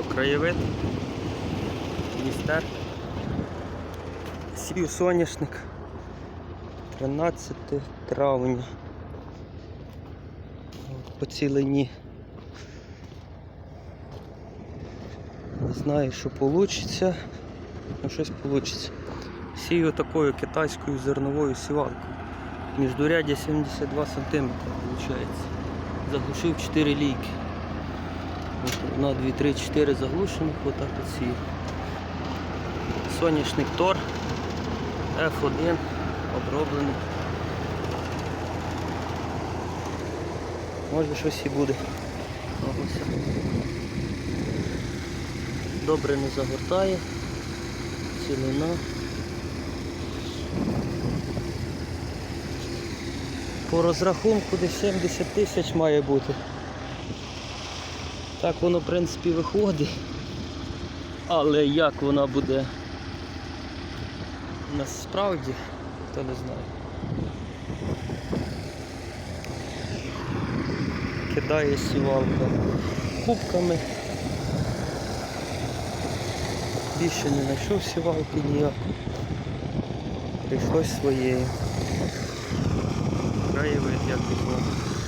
що краєвид, містер. Сію соняшник 13 травня. По цілині. Не знаю, що вийде. Ну щось вийде. Сію такою китайською зерновою сівалкою. Міждурядя 72 см виходить. Заглушив 4 лійки. Одна, 2, 3, 4 заглушених, отак от сію. Соняшник Тор F1 оброблений. Може щось і буде. Добре не загортає. Цілина. По розрахунку десь 70 тисяч має бути. Так воно в принципі виходить. Але як вона буде насправді, то не знаю. Кидає сівалка кубками. Більше не знайшов сівалки ніякої. Прийшлось своєю. Краєвид як візьму.